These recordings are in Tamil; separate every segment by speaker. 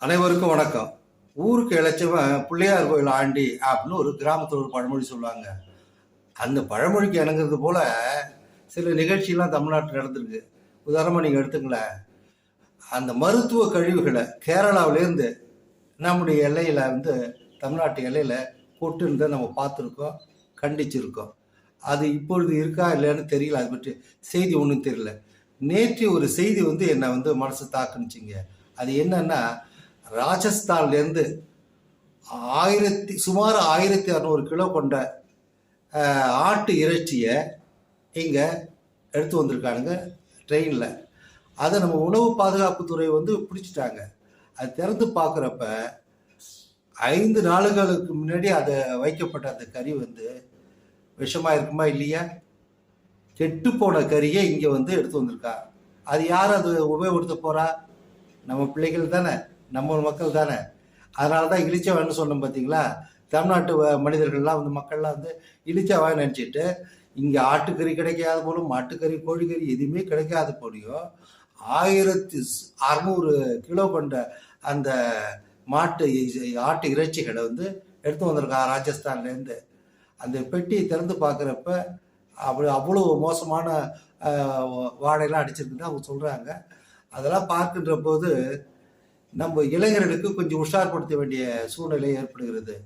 Speaker 1: அனைவருக்கும் வணக்கம். ஊருக்கு இழைச்சவன் பிள்ளையார் கோயில் ஆண்டி அப்படின்னு ஒரு கிராமத்தில் ஒரு பழமொழி சொல்லுவாங்க. அந்த பழமொழிக்கு இணங்குறது போல சில நிகழ்ச்சியெல்லாம் தமிழ்நாட்டில் நடந்திருக்கு. உதாரணமாக நீங்கள் எடுத்துங்களேன். அந்த மருத்துவ கழிவுகளை கேரளாவிலேருந்து நம்முடைய எல்லையில் வந்து தமிழ்நாட்டு எல்லையில் கொட்டுன்னு நம்ம பார்த்துருக்கோம் கண்டிச்சிருக்கோம். அது இப்பொழுது இருக்கா இல்லைன்னு தெரியல. அது பற்றி செய்தி ஒன்றும் தெரியல. நேற்று ஒரு செய்தி வந்து என்னை வந்து மனசு தாக்குனுச்சிங்க. அது என்னன்னா ராஜஸ்தான்லேருந்து ஆயிரத்தி சுமார் ஆயிரத்தி அறநூறு கிலோ கொண்ட ஆட்டு இறைச்சியை இங்கே எடுத்து வந்திருக்கானுங்க ட்ரெயினில் அதை நம்ம உணவு பாதுகாப்புத்துறை வந்து பிடிச்சிட்டாங்க. அது திறந்து பார்க்குறப்ப ஐந்து நாளுகளுக்கு முன்னாடி அதை வைக்கப்பட்ட அந்த கறி வந்து விஷமாக இருக்குமா இல்லையா? கெட்டு போன கறியை இங்கே வந்து எடுத்து வந்திருக்கா. அது யார் அது உபயோகப்படுத்த போகிறா நம்ம பிள்ளைகள் தானே. நம்ம மக்கள் தானே. அதனால தான் இளிச்சவான்னு சொன்னோம் பார்த்தீங்களா தமிழ்நாட்டு மனிதர்கள்லாம் வந்து மக்கள்லாம் வந்து இளிச்சவாய் நினச்சிட்டு இங்கே ஆட்டுக்கறி கிடைக்காத போலும் மாட்டுக்கறி கோழிக்கறி எதுவுமே கிடைக்காத போலியும் ஆயிரத்தி அறநூறு கிலோ கொண்ட அந்த மாட்டு ஆட்டு இறைச்சிகளை வந்து எடுத்து வந்திருக்கா ராஜஸ்தான்லேருந்து அந்த பெட்டியை திறந்து பார்க்குறப்ப அப்படி அவ்வளோ மோசமான வாடையெல்லாம் அடிச்சிருக்குன்னு அவங்க சொல்கிறாங்க அதெல்லாம் பார்க்கின்ற போது நம்ம இளைஞர்களுக்கு கொஞ்சம் உஷார்படுத்த வேண்டிய சூழ்நிலை ஏற்படுகிறது.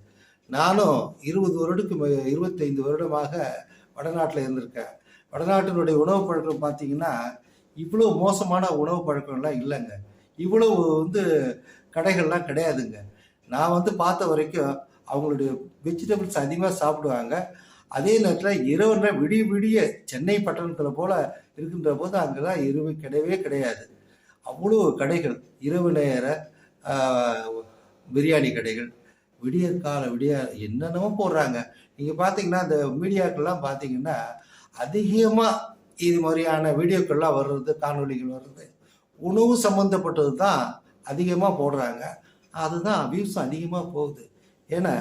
Speaker 1: நானும் இருபது வருடத்துக்கு மே- இருபத்தைந்து வருடமாக வடநாட்டில் இருந்திருக்கேன். வடநாட்டினுடைய உணவு பழக்கம் பார்த்தீங்கன்னா இவ்வளோ மோசமான உணவு பழக்கம்லாம் இல்லைங்க. இவ்வளோ வந்து கடைகள்லாம் கிடையாதுங்க. நான் வந்து பார்த்த வரைக்கும் அவங்களுடைய வெஜிடபிள்ஸ் அதிகமாக சாப்பிடுவாங்க. அதே நேரத்தில் இரவுன்ற விடிய விடிய சென்னை பட்டணத்தில் போல் இருக்கின்ற போது அங்கெல்லாம் இரவு கிடையவே கிடையாது. அவ்வளோ கடைகள். இரவு நேர பிரியாணி கடைகள். விடிய கால விடிய என்னென்னமோ போடுறாங்க. நீங்கள் பார்த்தீங்கன்னா இந்த மீடியாக்கள்லாம் பார்த்தீங்கன்னா அதிகமாக இது மாதிரியான வீடியோக்கள்லாம் வர்றது காணொளிகள் வர்றது உணவு சம்மந்தப்பட்டது தான் அதிகமாக போடுறாங்க. அதுதான் வியூஸ் அதிகமாக போகுது. ஏன்னா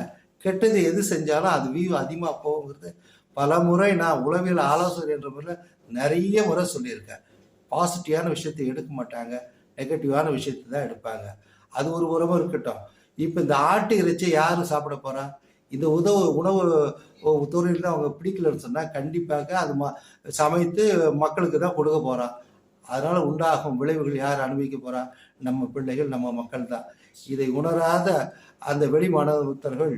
Speaker 1: கெட்டது எது செஞ்சாலும் அது வியூ அதிகமாக போகுங்கிறது. பல முறை நான் உளவியல் ஆலோசனை என்ற முறையில் நிறைய முறை சொல்லியிருக்கேன். பாசிட்டிவான விஷயத்தை எடுக்க மாட்டாங்க. நெகட்டிவான விஷயத்தை தான் எடுப்பாங்க. அது ஒரு உறவு இருக்கட்டும். இப்போ இந்த ஆட்டு இறைச்சி யார் சாப்பிட போறா? இந்த உதவு உணவு துறையில் அவங்க பிடிக்கலன்னு சொன்னால் கண்டிப்பாக அது ம சமைத்து மக்களுக்கு தான் கொடுக்க போகிறான் அதனால் உண்டாகும் விளைவுகள் யார் அனுபவிக்க போறா? நம்ம பிள்ளைகள் நம்ம மக்கள் தான். இதை உணராத அந்த வெளி மாணவர்கள்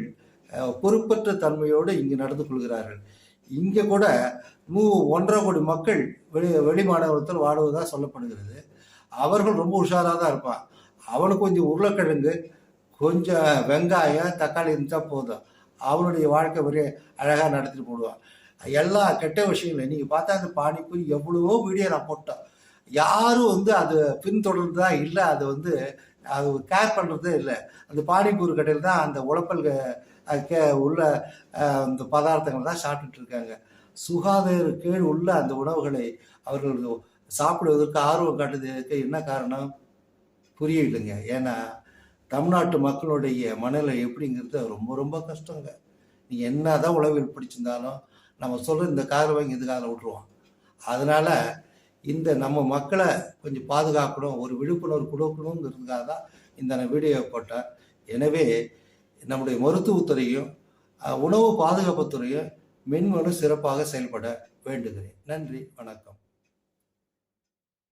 Speaker 1: பொறுப்பற்ற தன்மையோடு இங்கு நடந்து கொள்கிறார்கள். இங்கே கூட நூ ஒன்றரை கோடி மக்கள் வெளி வெளி மாநிலத்தில் வாடுவதாக சொல்லப்படுகிறது. அவர்கள் ரொம்ப உஷாராக தான் இருப்பான். அவனுக்கு கொஞ்சம் உருளைக்கிழங்கு கொஞ்சம் வெங்காயம் தக்காளி இருந்தால் போதும். அவனுடைய வாழ்க்கை ஒரே அழகாக நடத்திட்டு போடுவான். எல்லா கெட்ட விஷயங்களும் நீங்கள் பார்த்தா அந்த பானிபூரி எவ்வளவோ வீடியோ நான் போட்டோம் யாரும் வந்து அது பின்தொடர்ந்ததா இல்லை அது வந்து அது கேர் பண்ணுறதே இல்லை. அந்த பானிபூரி கடையில் தான் அந்த உழப்பல் அது கே உள்ள அந்த பதார்த்தங்கள் தான் சாப்பிட்டுட்டு இருக்காங்க. சுகாதார கீழ் உள்ள அந்த உணவுகளை அவர்கள் சாப்பிடுவதற்கு ஆர்வம் காட்டுவதற்கு என்ன காரணம்? புரியலைங்க ஏன்னா தமிழ்நாட்டு மக்களுடைய மனநிலை எப்படிங்கிறது ரொம்ப ரொம்ப கஷ்டங்க. நீ என்னதான் உளவியல் பிடிச்சிருந்தாலும் நம்ம சொல்கிற இந்த காரை வாங்கி இந்த காரில் விட்டுருவோம்? இந்த நம்ம மக்களை கொஞ்சம் பாதுகாக்கணும் ஒரு விழிப்புணர்வு கொடுக்கணுங்கிறதுக்காக தான் இந்த நான் வீடியோ போட்டேன். எனவே நம்முடைய மருத்துவத்துறையும் உணவு பாதுகாப்புத்துறையும் மென்மேலும் சிறப்பாக செயல்பட வேண்டுகிறேன். நன்றி வணக்கம்.